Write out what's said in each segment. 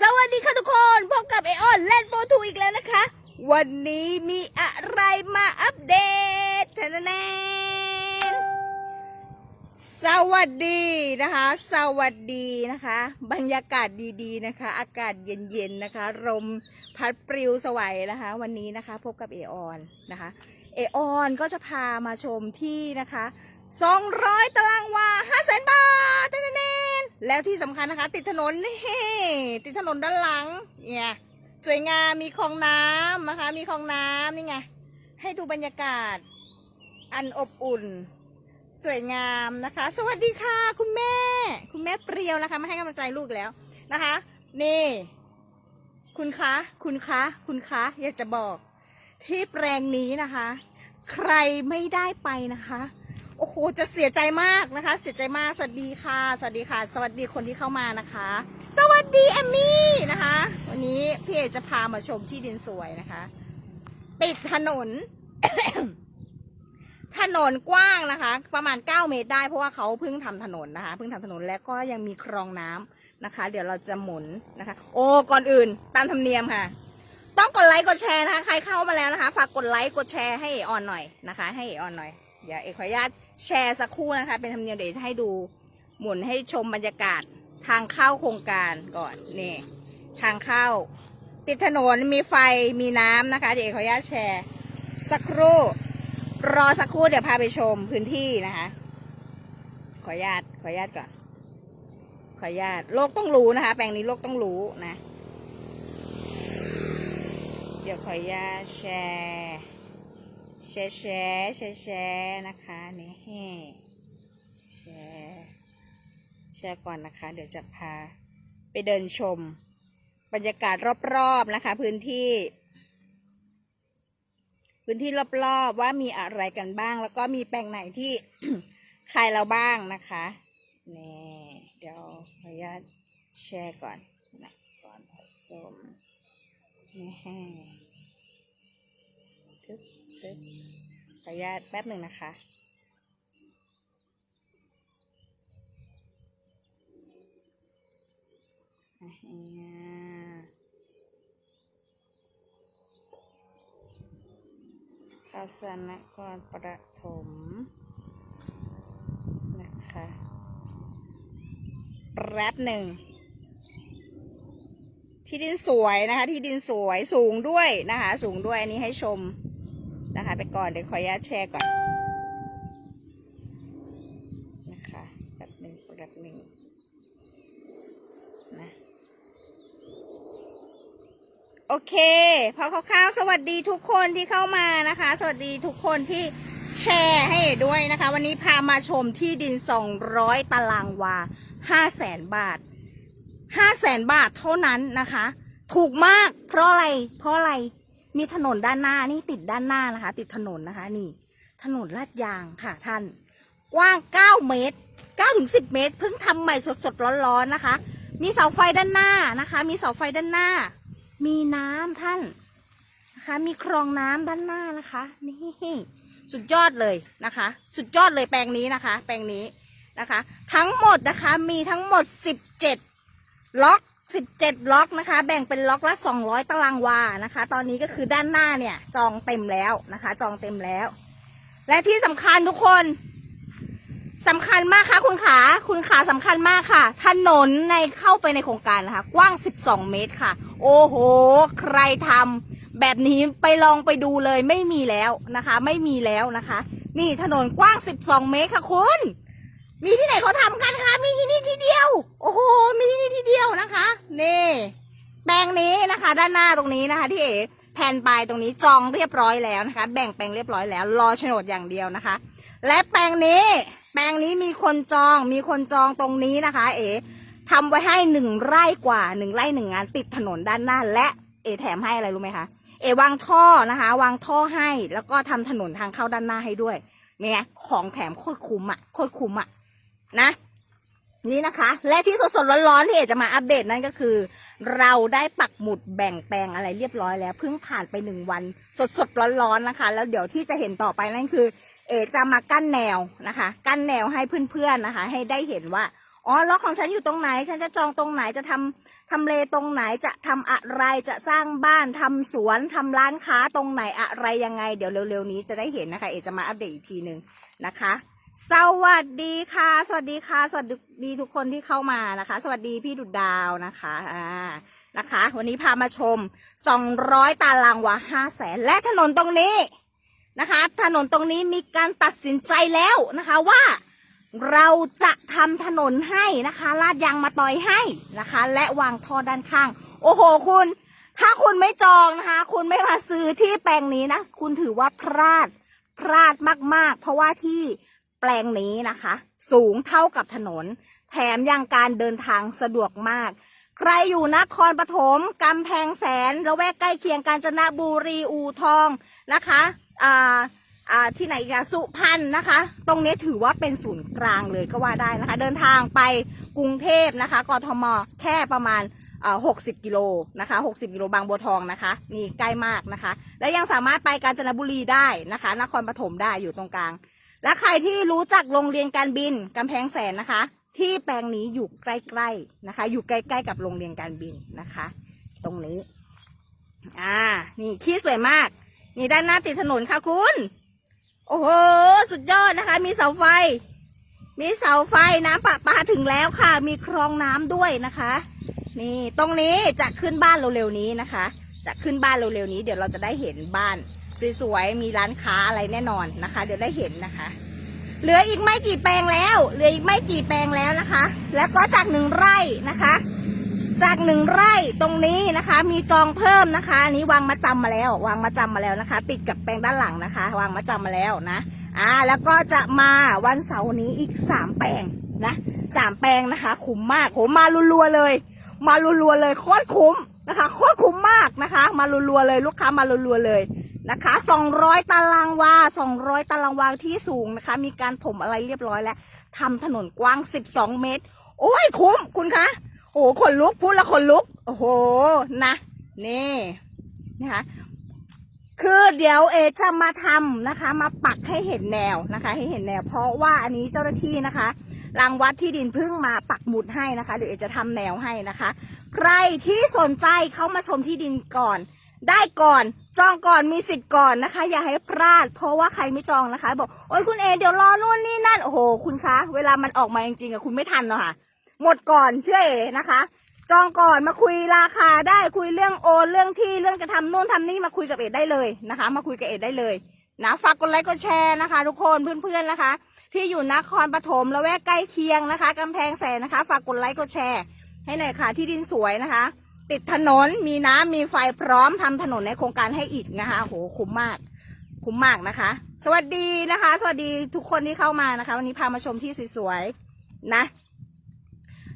สวัสดีค่ะทุกคนพบกับไอออนเล่นโฟทูอีกแล้วนะคะ วันนี้มีอะไรมาอัปเดตทนแนนสวัสดีนะคะ สวัสดีนะคะ บรรยากาศดีๆนะคะ อากาศเย็นๆนะคะลมพัดปลิวสวัยนะคะ วันนี้นะคะพบกับเอออนนะคะ เอออนก็จะพามาชมที่นะคะ 200 ตารางวา5แสนบาท แล้วที่สำคัญนะคะ ติดถนนนี่ติดถนนด้านหลังเนี่ยสวยงามมีคลองน้ำนะคะ มีคลองน้ำนี่ไงให้ดูบรรยากาศ อันอบอุ่น สวยงามนะคะ สวัสดีค่ะ คุณแม่ คุณแม่เปรียวนะคะมาให้กำลังใจลูกแล้วนะคะ นี่ คุณคะคุณคะคุณคะอยากจะบอก ที่แปลงนี้นะคะ ใครไม่ได้ไปนะคะ โอ้โหจะเสียใจมากนะคะ เสียใจมากสวัสดีค่ะ สวัสดีค่ะ สวัสดีคนที่เข้ามานะคะ สวัสดีแอมมี่นะคะ วันนี้พี่เอจะพามาชมที่ดินสวยนะคะ ติดถนน ถนนกว้างนะคะ ประมาณ 9 เมตรได้เพราะว่าเขาเพิ่งทำถนนนะคะเพิ่งทำถนนแล้วก็ยังมีคลองน้ำนะคะ เดี๋ยวเราจะหมุนนะคะ โอ้ก่อนอื่น ตามธรรมเนียมค่ะต้องกดไลค์กดแชร์นะคะ ใครเข้ามาแล้วนะคะ ฝากกดไลค์กดแชร์ให้เอออนหน่อยนะคะ ให้เอออนหน่อย เดี๋ยวเอกขออนุญาต แชร์สักครู่นะคะ เป็นธรรมเนียมเดี๋ยวจะให้ดูหมุนให้ชมบรรยากาศทางเข้าโครงการก่อนนี่ทางเข้า ติดถนนมีไฟมีน้ำนะคะ เดี๋ยวขออนุญาตแชร์ สักครู่ รอสักครู่เดี๋ยวพาไปชมพื้นที่นะคะ ขออนุญาตขออนุญาตก่อน ขออนุญาตโลกต้องรู้นะคะ แปลงนี้โลกต้องรู้นะ เดี๋ยวขออนุญาตแชร์ แชร์แชร์แชร์แชร์นะคะนี่แชร์แชร์ก่อนนะคะ เดี๋ยวจะพาไปเดินชม บรรยากาศรอบๆนะคะ พื้นที่ พื้นที่รอบๆว่ามีอะไรกันบ้าง แล้วก็มีแปลงไหนที่ใครเราบ้างนะคะนี่เดี๋ยวขออนุญาตแชร์ก่อนนะก่อนผสมนี่ ทึบทึบขออนุญาตแป๊บหนึ่งนะคะอาฮะข้าวสารนครประถม นะคะ แป๊บหนึ่งที่ดินสวยนะคะ ที่ดินสวยสูงด้วยนะคะ สูงด้วยอันนี้ให้ชม ไปก่อนเดี๋ยวขออนุญาตแชร์ก่อนนะคะแบบหนึ่งแบบหนึ่งนะโอเค พอคร่าวๆสวัสดีทุกคนที่เข้ามานะคะ สวัสดีทุกคนที่แชร์ให้ด้วยนะคะ วันนี้พามาชมที่ดิน 200 ตารางวา5แสนบาทห้าแสนบาทเท่านั้นนะคะ ถูกมากเพราะอะไร เพราะอะไร มีถนนด้านหน้านี่ติดด้านหน้านะคะ ติดถนนนะคะ นี่ ถนนลาดยางค่ะท่าน กว้าง 9 เมตร9ถึง10 เมตร เพิ่งทำใหม่สดๆร้อนๆนะคะ มีเสาไฟด้านหน้านะคะ มีเสาไฟด้านหน้า มีน้ำท่านนะคะ มีคลองน้ำด้านหน้านะคะ นี่สุดยอดเลยนะคะ สุดยอดเลยแปลงนี้นะคะ แปลงนี้นะคะ ทั้งหมดนะคะมีทั้งหมด 17 ล็อก 17ล็อกนะคะ แบ่งเป็นล็อกละ200ตารางวานะคะ ตอนนี้ก็คือด้านหน้าเนี่ย จองเต็มแล้วนะคะ จองเต็มแล้ว และที่สำคัญทุกคนสำคัญมากค่ะคุณขา คุณขาสำคัญมากค่ะ ถนนในเข้าไปในโครงการนะคะ กว้าง 12 เมตรค่ะ โอ้โห ใครทำแบบนี้ไปลองไปดูเลยไม่มีแล้วนะคะ ไม่มีแล้วนะคะ นี่ถนนกว้าง 12 เมตรค่ะคุณ มีที่ไหนเขาทำกันคะ มีที่นี่ที่เดียว โอ้โห มีที่นี่ที่เดียวนะคะ นี่แปลงนี้นะคะ ด้านหน้าตรงนี้นะคะ ที่เอแผ่นปลายตรงนี้จองเรียบร้อยแล้วนะคะ แบ่งแปลงเรียบร้อยแล้ว รอโฉนดอย่างเดียวนะคะ และแปลงนี้ แปลงนี้มีคนจอง มีคนจองตรงนี้นะคะ เอ๋ทำไว้ให้หนึ่งไร่กว่าหนึ่งไร่หนึ่งงานติดถนนด้านหน้า และเอ๋แถมให้อะไรรู้ไหมคะเอ๋วางท่อนะคะ วางท่อให้แล้วก็ทำถนนทางเข้าด้านหน้าให้ด้วย เนี่ยของแถมโคตรคุ้มอะโคตรคุ้มอะ นะ นี่นะคะ และที่สดๆร้อนๆที่เอจะมาอัปเดตนั่นก็คือ เราได้ปักหมุดแบ่งแปลงอะไรเรียบร้อยแล้วเพิ่งผ่านไปหนึ่งวันสดๆร้อนๆนะคะ แล้วเดี๋ยวที่จะเห็นต่อไปนั่นคือ เอจะมากั้นแนวนะคะ กั้นแนวให้เพื่อนๆนะคะ ให้ได้เห็นว่าอ๋อล็อกของฉันอยู่ตรงไหน ฉันจะจองตรงไหนจะทำทำเลตรงไหนจะทำอะไรจะสร้างบ้านทำสวนทำร้านค้าตรงไหนอะไรยังไง เดี๋ยวเร็วๆนี้จะได้เห็นนะคะ เอจะมาอัปเดตอีกทีหนึ่งนะคะ สวัสดีค่ะ สวัสดีค่ะ สวัสดีทุกคนที่เข้ามานะคะ สวัสดีพี่ดุดดาวนะคะอ่านะคะ วันนี้พามาชม 200 ตารางวา5แสนและถนนตรงนี้นะคะ ถนนตรงนี้มีการตัดสินใจแล้วนะคะว่าเราจะทำถนนให้นะคะลาดยางมาต่อยให้นะคะ และวางท่อด้านข้าง โอ้โหคุณ ถ้าคุณไม่จองนะคะ คุณไม่มาซื้อที่แปลงนี้นะ คุณถือว่าพลาดพลาดมาก ๆ เพราะว่าที่ แปลงนี้นะคะ สูงเท่ากับถนน แถมยังการเดินทางสะดวกมาก ใครอยู่นครปฐมกำแพงแสนละแวกใกล้เคียงกาญจนบุรีอู่ทองนะคะอ่าอ่าที่ไหนกะสุพรรณนะคะ ตรงนี้ถือว่าเป็นศูนย์กลางเลยก็ว่าได้นะคะ เดินทางไปกรุงเทพนะคะกทมแค่ประมาณอ่า60กิโลนะคะ60กิโลบางบัวทองนะคะ นี่ใกล้มากนะคะ และยังสามารถไปกาญจนบุรีได้นะคะ นครปฐมได้อยู่ตรงกลาง และใครที่รู้จักโรงเรียนการบินกำแพงแสนนะคะ ที่แปลงนี้อยู่ใกล้ๆนะคะ อยู่ใกล้ๆกับโรงเรียนการบินนะคะ ตรงนี้ อ่า นี่ที่สวยมาก นี่ด้านหน้าติดถนนค่ะคุณ โอ้โห สุดยอดนะคะ มีเสาไฟ มีเสาไฟน้ำประปาถึงแล้วค่ะ มีคลองน้ำด้วยนะคะ นี่ตรงนี้จะขึ้นบ้านเร็วๆนี้นะคะ จะขึ้นบ้านเร็วๆนี้ เดี๋ยวเราจะได้เห็นบ้าน สวยๆมีร้านค้าอะไรแน่นอนนะคะ เดี๋ยวได้เห็นนะคะ เหลืออีกไม่กี่แปลงแล้วเหลืออีกไม่กี่แปลงแล้วนะคะ แล้วก็จากหนึ่งไร่นะคะ จากหนึ่งไร่ตรงนี้นะคะ มีจองเพิ่มนะคะอันนี้วางมาจำมาแล้ว วางมาจำมาแล้วนะคะ ติดกับแปลงด้านหลังนะคะ วางมาจำมาแล้วนะอ่าแล้วก็จะมาวันเสาร์นี้อีกสามแปลงนะสามแปลงนะคะ คุ้มมากโหมารัวๆเลย มารัวๆเลยโคตรคุ้มนะคะโคตรคุ้มมากนะคะ มารัวๆเลยลูกค้ามารัวๆเลย นะคะ 200 ตารางวา 200 ตารางวาที่สูงนะคะ มีการถมอะไรเรียบร้อยแล้วทำถนนกว้าง 12 เมตร โอ้ยคุ้มคุณคะ โอ้โหขนลุกพูดแล้วขนลุก โอ้โห นะ นี่นะคะ คือเดี๋ยวเอจะมาทำนะคะ มาปักให้เห็นแนวนะคะ ให้เห็นแนว เพราะว่าอันนี้เจ้าหน้าที่นะคะรางวัดที่ดินเพิ่งมาปักหมุดให้นะคะ เดี๋ยวเอจะทำแนวให้นะคะ ใครที่สนใจเข้ามาชมที่ดินก่อน ได้ก่อน จองก่อนมีสิทธิ์ก่อนนะคะ อย่าให้พลาด เพราะว่าใครไม่จองนะคะ บอกโอ้ยคุณเอเดี๋ยวรอนู่นนี่นั่นโอ้โหคุณคะ เวลามันออกมาจริงๆอะคุณไม่ทันเนาะค่ะ หมดก่อนเชื่อเอนะคะ จองก่อนมาคุยราคาได้คุยเรื่องโอนเรื่องที่เรื่องจะทำโน่นทำนี่มาคุยกับเอได้เลยนะคะ มาคุยกับเอได้เลยนะฝากกดไลค์กดแชร์นะคะ ทุกคนเพื่อนๆนะคะ ที่อยู่นครปฐมและแวกใกล้เคียงนะคะกำแพงแสนนะคะ ฝากกดไลค์กดแชร์ให้หน่อยค่ะที่ดินสวยนะคะ ติดถนนมีน้ำมีไฟพร้อมทำถนนในโครงการให้อีกนะคะโหคุ้มมาก คุ้มมากนะคะ สวัสดีนะคะ สวัสดีทุกคนที่เข้ามานะคะ วันนี้พามาชมที่สวยๆนะ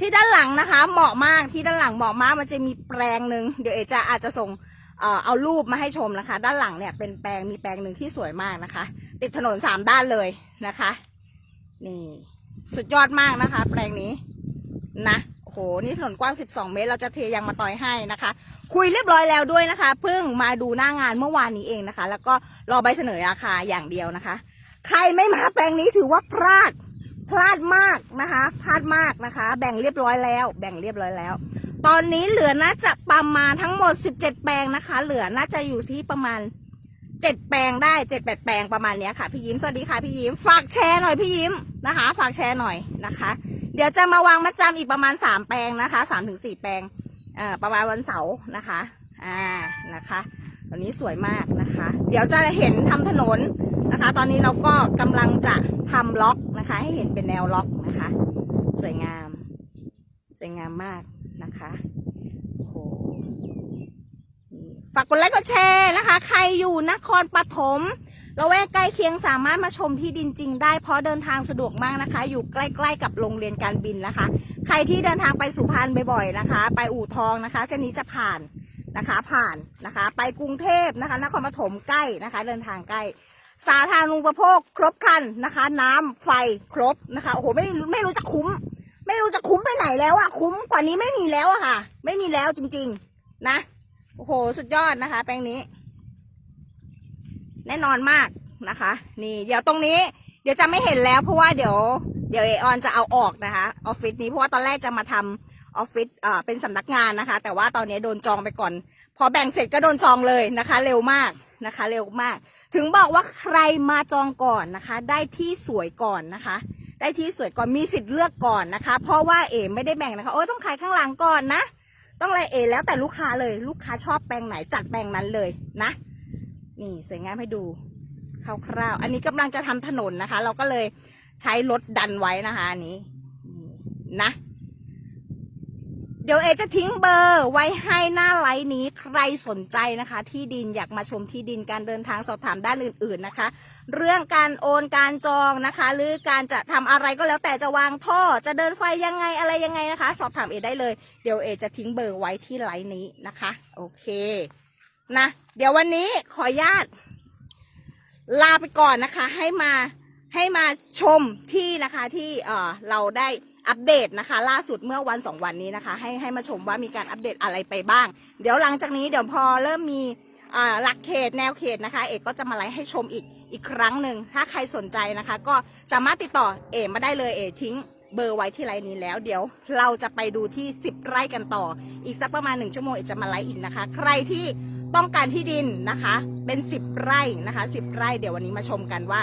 ที่ด้านหลังนะคะ เหมาะมากที่ด้านหลังเหมาะมากมันจะมีแปลงหนึ่งเดี๋ยวเอจะอาจจะส่งเอารูปมาให้ชมนะคะ ด้านหลังเนี่ยเป็นแปลงมีแปลงหนึ่งที่สวยมากนะคะ ติดถนนสามด้านเลยนะคะ นี่ สุดยอดมากนะคะ แปลงนี้นะ นี่ถนนกว้าง 12 เมตร เราจะเทยางมาต่อยให้นะคะ คุยเรียบร้อยแล้วด้วยนะคะ เพิ่งมาดูหน้างานเมื่อวานนี้เองนะคะ แล้วก็รอใบเสนอราคาอย่างเดียวนะคะ ใครไม่มาแปลงนี้ถือว่าพลาดพลาดมากนะคะพลาดมากนะคะ แบ่งเรียบร้อยแล้ว แบ่งเรียบร้อยแล้ว ตอนนี้เหลือน่าจะประมาณทั้งหมด 17 แปลงนะคะ เหลือน่าจะอยู่ที่ประมาณ7แปลงได้7 8แปลงประมาณเนี้ยค่ะ พี่ยิ้มสวัสดีค่ะพี่ยิ้มฝากแชร์หน่อยพี่ยิ้มนะคะ ฝากแชร์หน่อยนะคะ เดี๋ยวจะมาวางมัดจำอีกประมาณ3แปลงนะคะ3ถึง4แปลงอ่าประมาณวันเสาร์นะคะ อ่านะคะตอนนี้สวยมากนะคะ เดี๋ยวจะเห็นทำถนนนะคะ ตอนนี้เราก็กำลังจะทำล็อกนะคะ ให้เห็นเป็นแนวล็อกนะคะ สวยงาม สวยงามมากนะคะโอ้โหฝากกดไลค์กดแชร์นะคะ ใครอยู่นครปฐม ละแวกใกล้เคียงสามารถมาชมที่ดินจริงได้เพราะเดินทางสะดวกมากนะคะ อยู่ใกล้ๆกับโรงเรียนการบินนะคะ ใครที่เดินทางไปสุพรรณบ่อยๆนะคะ ไปอู่ทองนะคะ เส้นนี้จะผ่านนะคะ ผ่านนะคะ ไปกรุงเทพนะคะนครปฐมใกล้นะคะ เดินทางใกล้ สาธารณูปโภคครบครันนะคะ น้ำไฟครบนะคะโอ้โหไม่ไม่รู้จะคุ้ม ไม่รู้จะคุ้มไปไหนแล้วอะคุ้มกว่านี้ไม่มีแล้วอะค่ะ ไม่มีแล้วจริง ๆ นะโอ้โห สุดยอดนะคะ แปลงนี้ แน่นอนมากนะคะ นี่เดี๋ยวตรงนี้ เดี๋ยวจะไม่เห็นแล้วเพราะว่าเดี๋ยวเดี๋ยวเอออนจะเอาออกนะคะออฟฟิศนี้เพราะว่าตอนแรกจะมาทำออฟฟิศอ่าเป็นสำนักงานนะคะ แต่ว่าตอนนี้โดนจองไปก่อน พอแบ่งเสร็จก็โดนจองเลยนะคะ เร็วมากนะคะ เร็วมาก ถึงบอกว่าใครมาจองก่อนนะคะ ได้ที่สวยก่อนนะคะ ได้ที่สวยก่อนมีสิทธิ์เลือกก่อนนะคะ เพราะว่าเอไม่ได้แบ่งนะคะโอ้ยต้องขายข้างหลังก่อนนะ ต้องอะไรเอแล้วแต่ลูกค้าเลย ลูกค้าชอบแปลงไหนจัดแปลงนั้นเลยนะ นี่สวยงามให้ดูคร่าวๆอันนี้กำลังจะทำถนนนะคะ เราก็เลยใช้รถดันไว้นะคะอันนี้นี่นะ เดี๋ยวเอจะทิ้งเบอร์ไว้ให้หน้าไลน์นี้ใครสนใจนะคะ ที่ดินอยากมาชมที่ดินการเดินทางสอบถามด้านอื่น ๆนะคะ เรื่องการโอนการจองนะคะ หรือการจะทำอะไรก็แล้วแต่จะวางท่อจะเดินไฟยังไงอะไรยังไงนะคะ สอบถามเอได้เลย เดี๋ยวเอจะทิ้งเบอร์ไว้ที่ไลน์นี้นะคะ โอเค นะ เดี๋ยววันนี้ขออนุญาต ลาไปก่อนนะคะ ให้มาให้มาชมที่นะคะที่เอ่อเราได้อัปเดตนะคะ ล่าสุดเมื่อวันสองวันนี้นะคะ ให้ให้มาชมว่ามีการอัปเดตอะไรไปบ้าง เดี๋ยวหลังจากนี้เดี๋ยวพอเริ่มมีอ่าหลักเขตแนวเขตนะคะ เอกก็จะมาไลฟ์ให้ชมอีกอีกครั้งหนึ่งถ้าใครสนใจนะคะ ก็สามารถติดต่อเอมาได้เลยเอทิ้งเบอร์ไว้ที่ไลน์นี้แล้ว เดี๋ยวเราจะไปดูที่ 10 ไร่กันต่อ อีกสักประมาณหนึ่งชั่วโมงเอกจะมาไลฟ์อีกนะคะ ใครที่ ต้องการที่ดินนะคะ เป็นสิบไร่นะคะสิบไร่เดี๋ยววันนี้มาชมกันว่า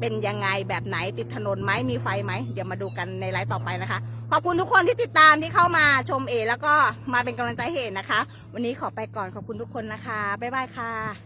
เป็นยังไงแบบไหนติดถนนไหมมีไฟไหมเดี๋ยวมาดูกันในไลฟ์ต่อไปนะคะ ขอบคุณทุกคนที่ติดตามที่เข้ามาชมเอ แล้วก็มาเป็นกำลังใจให้เอนะคะ วันนี้ขอไปก่อนขอบคุณทุกคนนะคะบ๊ายบายค่ะ